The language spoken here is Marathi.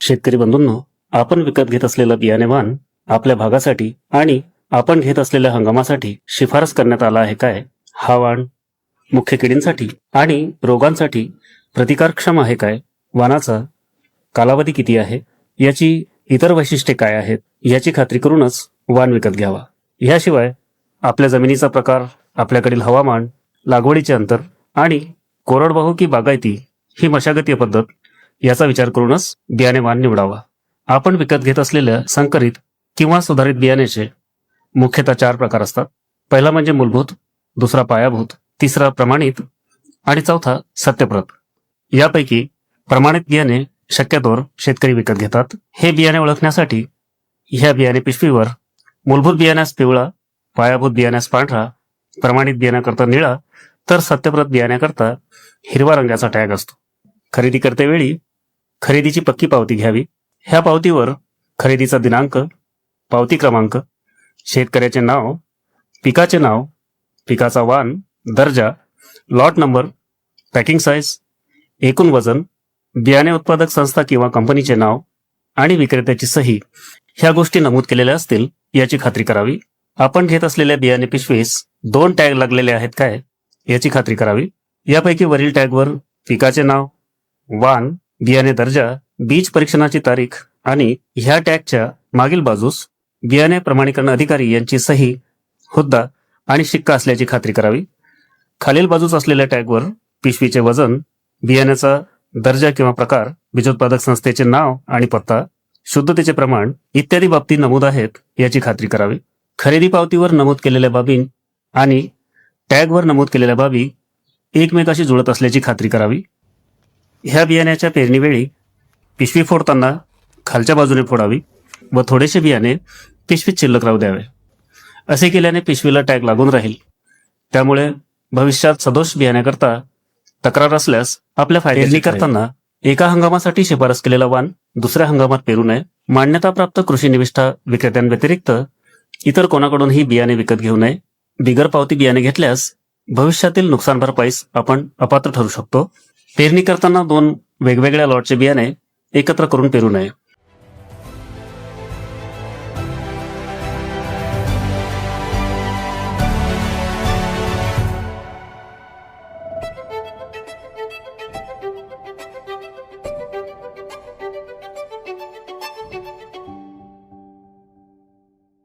शेतकरी बंधूंनो आपण विकत घेत असलेलं बियाणे वाण आपल्या भागासाठी आणि आपण घेत असलेल्या हंगामासाठी शिफारस करण्यात आला आहे काय? वाण मुख्य किडींसाठी आणि रोगांसाठी प्रतिकारक्षम आहे काय? वाणाचा कालावधी किती आहे? याची इतर वैशिष्ट्ये काय आहेत? याची खात्री करूनच वाण विकत घ्यावा. याशिवाय आपल्या जमिनीचा प्रकार आपल्याकडील हवामान लागवडीचे अंतर आणि कोरडवाहू की बागायती ही मशागतीय पद्धत याचा विचार करूनच बियाणे वाण निवडावा. आपण विकत घेत असलेल्या संकरित किंवा सुधारित बियाण्याचे मुख्यतः चार प्रकार असतात. पहिला म्हणजे मूलभूत दुसरा पायाभूत तिसरा प्रमाणित आणि चौथा सत्यप्रत. यापैकी प्रमाणित बियाणे शक्यतोवर शेतकरी विकत घेतात. हे बियाणे ओळखण्यासाठी ह्या बियाणे पिशवीवर मूलभूत बियाण्यास पिवळा पायाभूत बियाण्यास पांढरा प्रमाणित बियाण्याकरता निळा तर सत्यप्रत बियाण्याकरता हिरवा रंगाचा टॅग असतो. खरेदी करतेवेळी खरेदीची पक्की पावती घ्यावी. ह्या पावतीवर खरेदीचा दिनांक पावती क्रमांक शेतकऱ्याचे नाव पिकाचे नाव पिकाचा वाण दर्जा लॉट नंबर पॅकिंग साईज एकूण वजन बियाणे उत्पादक संस्था किंवा कंपनीचे नाव आणि विक्रेत्याची सही ह्या गोष्टी नमूद केलेल्या असतील याची खात्री करावी. आपण घेत असलेल्या बियाणे पिशवीस दोन टॅग लागलेले आहेत काय याची खात्री करावी. यापैकी वरील टॅगवर पिकाचे नाव वाण बियाणे दर्जा बीज परीक्षणाची तारीख आणि ह्या टॅगच्या मागील बाजूस बियाणे प्रमाणीकरण अधिकारी यांची सही हुद्दा आणि शिक्का असल्याची खात्री करावी. खालील बाजूस असलेल्या टॅगवर पिशवीचे वजन बियाण्याचा दर्जा किंवा प्रकार बीजोत्पादक संस्थेचे नाव आणि पत्ता शुद्धतेचे प्रमाण इत्यादी बाबती नमूद आहेत याची खात्री करावी. खरेदी पावतीवर नमूद केलेल्या बाबी आणि टॅगवर नमूद केलेल्या बाबी एकमेकाशी जुळत असल्याची खात्री करावी. ह्या बियाण्याच्या पेरणीवेळी पिशवी फोडताना खालच्या बाजूने फोडावी व थोडेसे बियाणे पिशवीत शिल्लक राहू द्यावे. असे केल्याने पिशवीला टॅग लागून राहील. त्यामुळे भविष्यात सदोष बियाण्याकरता तक्रार असल्यास आपल्या फायद्याची करताना एका हंगामासाठी शिफारस केलेला वाण दुसऱ्या हंगामात पेरू नये. मान्यताप्राप्त कृषी निविष्ठा विक्रेत्यांव्यतिरिक्त इतर कोणाकडूनही बियाणे विकत घेऊ नये. बिगर पावती बियाणे घेतल्यास भविष्यातील नुकसान भरपाईस आपण अपात्र ठरू शकतो. पेरणी करताना दोन वेगवेगळ्या लॉटचे बियाणे एकत्र करून पेरू नये.